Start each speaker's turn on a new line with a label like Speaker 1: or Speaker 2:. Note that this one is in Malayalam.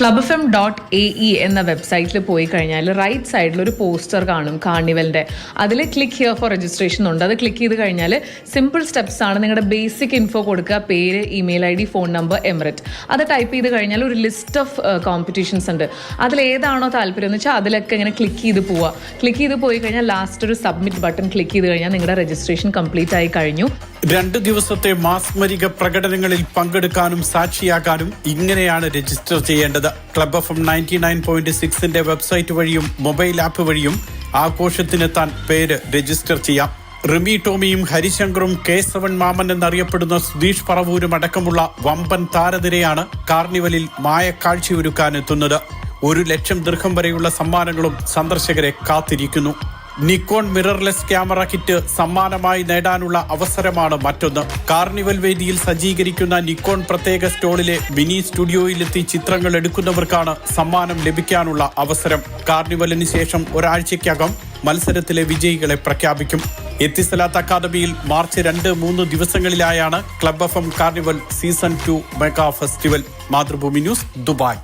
Speaker 1: Club F M dot A E എന്ന വെബ്സൈറ്റിൽ പോയി കഴിഞ്ഞാൽ റൈറ്റ് സൈഡിൽ ഒരു പോസ്റ്റർ കാണും കാർണിവലിന്റെ അതിൽ ക്ലിക്ക് ഹിയർ ഫോർ രജിസ്ട്രേഷൻ ഉണ്ട്. അത് ക്ലിക്ക് ചെയ്ത് കഴിഞ്ഞാൽ സിമ്പിൾ സ്റ്റെപ്സ് ആണ് നിങ്ങളുടെ ബേസിക് ഇൻഫോ കൊടുക്കുക. പേര് email I D phone number emirate അത് ടൈപ്പ് ചെയ്ത് കഴിഞ്ഞാൽ ഒരു ലിസ്റ്റ് ഓഫ് കോമ്പറ്റീഷൻസ് ഉണ്ട്. അതിൽ ഏതാണോ താല്പര്യം എന്ന് വെച്ചാൽ അതിലൊക്കെ ഇങ്ങനെ ക്ലിക്ക് ചെയ്ത് പോവുക ക്ലിക്ക് ചെയ്ത് പോയി കഴിഞ്ഞാൽ ലാസ്റ്റ് ഒരു സബ്മിറ്റ് ബട്ടൺ ക്ലിക്ക് ചെയ്ത് കഴിഞ്ഞാൽ നിങ്ങളുടെ രജിസ്ട്രേഷൻ കംപ്ലീറ്റ് ആയി കഴിഞ്ഞു.
Speaker 2: രണ്ട് ദിവസത്തെ മാസ്മരിക പ്രകടനങ്ങളിൽ പങ്കെടുക്കാനും സാക്ഷിയാകാനും ഇങ്ങനെയാണ് രജിസ്റ്റർ ചെയ്യേണ്ടത്. Club F M ninety nine point സിക്സിന്റെ website വഴിയും മൊബൈൽ ആപ്പ് വഴിയും ആഘോഷത്തിനെത്താൻ പേര് രജിസ്റ്റർ ചെയ്യാം. റിമി ടോമിയും ഹരിശങ്കറും കേശവൻ മാമൻ എന്നറിയപ്പെടുന്ന സുധീഷ് പറവൂരും അടക്കമുള്ള വമ്പൻ താരനിരയാണ് കാർണിവലിൽ മായക്കാഴ്ചയൊരുക്കാനെത്തുന്നത് ഒരു ലക്ഷം ദീർഘം വരെയുള്ള സമ്മാനങ്ങളും സന്ദർശകരെ കാത്തിരിക്കുന്നു. നിക്കോൺ മിറർലെസ് ക്യാമറ കിറ്റ് സമ്മാനമായി നേടാനുള്ള അവസരമാണ് മറ്റൊന്ന്. കാർണിവൽ വേദിയിൽ സജ്ജീകരിക്കുന്ന നിക്കോൺ പ്രത്യേക സ്റ്റോളിലെ മിനി സ്റ്റുഡിയോയിലെത്തി ചിത്രങ്ങൾ എടുക്കുന്നവർക്കാണ് സമ്മാനം ലഭിക്കാനുള്ള അവസരം. കാർണിവലിന് ശേഷം ഒരാഴ്ചയ്ക്കകം മത്സരത്തിലെ വിജയികളെ പ്രഖ്യാപിക്കും. എത്തിസലാത്ത് അക്കാദമിയിൽ മാർച്ച് രണ്ട് മൂന്ന് ദിവസങ്ങളിലായാണ് club F M carnival season two mega festival. Mathrubhumi news Dubai.